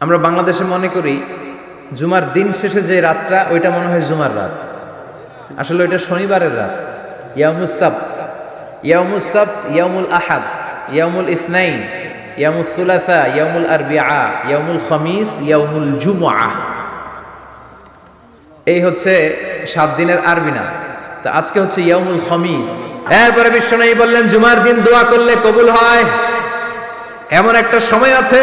আমরা বাংলাদেশে মনে করি, জুমার দিন শেষে যে রাতটা, ওইটা মনে হয় জুমার রাত। আসলে ওইটা শনিবারের রাত। ইয়ামুস সাবত। ইয়ামুল আহাদ ইয়ামুল ইসনাইন ইয়ামুল সুলাসা ইয়ামুল আরবিআ ইয়ামুল খমিস ইয়ামুল জুমআ। এই হচ্ছে সাত দিনের আরবি না তা আজকে হচ্ছে ইয়ামুল খমিস। এরপরে বিশ্বনাই বললেন, জুমার দিন দোয়া করলে কবুল হয়। এমন একটা সময় আছে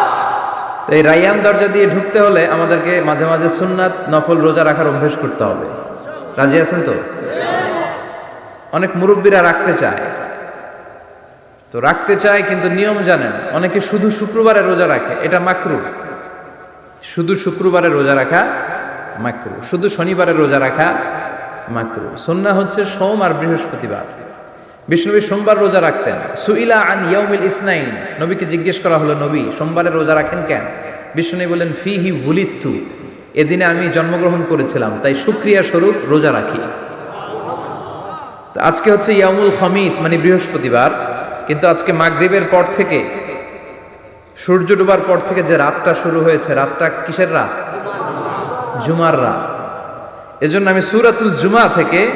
তো এই রাইয়ান দরজা দিয়ে ঢুকতে হলে আমাদেরকে মাঝে মাঝে সুন্নাত, নফল রোজা রাখার অভ্যেস করতে হবে। রাজি আছেন তো? অনেক মুরব্বীরা রাখতে চায়। তো রাখতে চায় কিন্তু নিয়ম জানে অনেকে শুধু শুক্রবারে রোজা রাখে, এটা মাকরু। শুধু শুক্রবারে রোজা রাখা মাকরু, শুধু শনিবারে রোজা রাখা মাকরু। সন্না হচ্ছে সোম আর বৃহস্পতিবার। বিষ্ণুবী সোমবার রোজা রাখতেন। সুইলা আন ইয়াউমিল ইসনাইন। নবীকে জিজ্ঞেস করা হলো, নবী, সোমবারে রোজা রাখেন কেন? বিষ্ণু বলেন ফি হি ভুলিত্তু এদিনে আমি জন্মগ্রহণ করেছিলাম, তাই সুক্রিয়া স্বরূপ রোজা রাখি। আজকে হচ্ছে ইয়ামুল খমিস মানে বৃহস্পতিবার। কিন্তু আজকে মাগরিবের পর থেকে, সূর্য ডুবার পর থেকে যে রাতটা শুরু হয়েছে, রাতটা কিসের রাত? জুমার রাত। এজন্য আমি সুরাতুল জুমা থেকে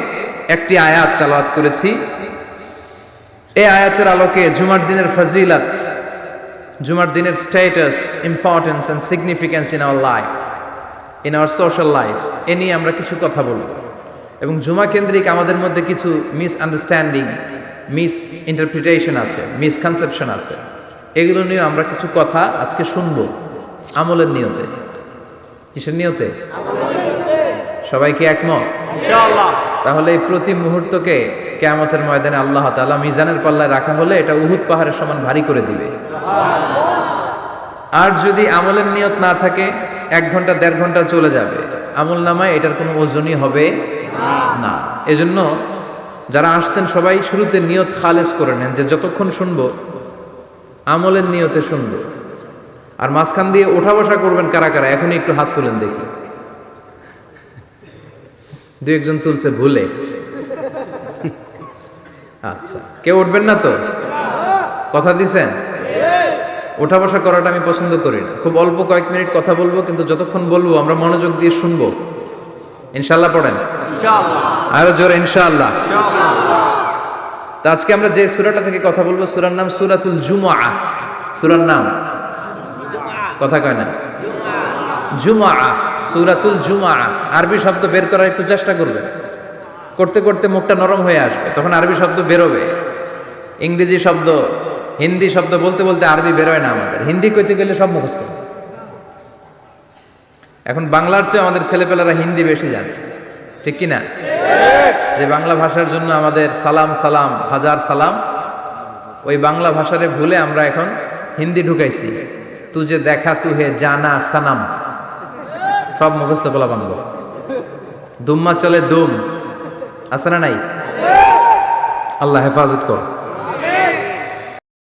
একটি আয়াত তালাওয়াত করেছি। এই আয়াতের আলোকে জুমার দিনের ফজিলাত জুমার দিনের status importance and significance in our life in our social life এ নিয়ে আমরা কিছু কথা বলব। এবং জুমা কেন্দ্রিক আমাদের মধ্যে কিছু মিস আন্ডারস্ট্যান্ডিং মিস ইন্টারপ্রিটেশন আছে মিসকনসেপশন আছে। এগুলো নিয়ে আমরা কিছু কথা আজকে শুনব আমলের নিয়তে। কিসের নিয়তে? সবাই কি একমত? তাহলে এই প্রতি মুহূর্তকে কেয়ামতের ময়দানে আল্লাহ তাআলা মিজানের পাল্লায় রাখা হলে এটা উহুদ পাহাড়ের সমান ভারী করে দিবে। আর যদি আমলের নিয়ত না থাকে, এক ঘণ্টা, দেড় ঘণ্টা চলে যাবে। আমল নামায় এটার কোনো ওজনই হবে না। এজন্য যারা আসছেন সবাই শুরুতে নিয়ত খালেজ করে নেন যে যতক্ষণ শুনব, আমলের নিয়তে শুনব। আর মাঝখান দিয়ে ওঠা বসা করবেন কারা কারা, এখনই একটু হাত তুলেন দেখি। দু একজন তুলছে ভুলে। আচ্ছা। কেউ উঠবেন না তো? কথা দিছেন? ওঠা বসা করাটা আমি পছন্দ করি না। খুব অল্প কয়েক মিনিট কথা বলব কিন্তু যতক্ষণ বলব আমরা মনোযোগ দিয়ে শুনব। ইনশাল্লাহ পড়েন? আরও জোরে ইনশাআল্লাহ। তা আজকে আমরা যে সুরাটা থেকে কথা বলব সুরার নাম সুরাতুল জুমা সুরার নাম? কথা কয় না? জুমা সুরাতুল জুমা আরবি শব্দ বের করার একটু চেষ্টা করবে করতে করতে মুখটা নরম হয়ে আসবে, তখন আরবি শব্দ বেরোবে। ইংরেজি শব্দ, হিন্দি শব্দ বলতে বলতে আরবি বেরোয় না আমাদের। হিন্দি কইতে গেলে সব মুখস্থ। এখন বাংলার চেয়ে আমাদের ছেলেপেলারা হিন্দি বেশি জানে। ঠিক কি না যে বাংলা ভাষার জন্য আমাদের সালাম সালাম, হাজার সালাম, ওই বাংলা ভাষারে ভুলে আমরা এখন হিন্দি ঢুকাইছি। তু যে দেখা, তু হে জানা, সানাম। সব মুখস্থ বলা বাংলা দুম্মা চলে দুম। আছে না নাই? আল্লাহ হেফাজত কর।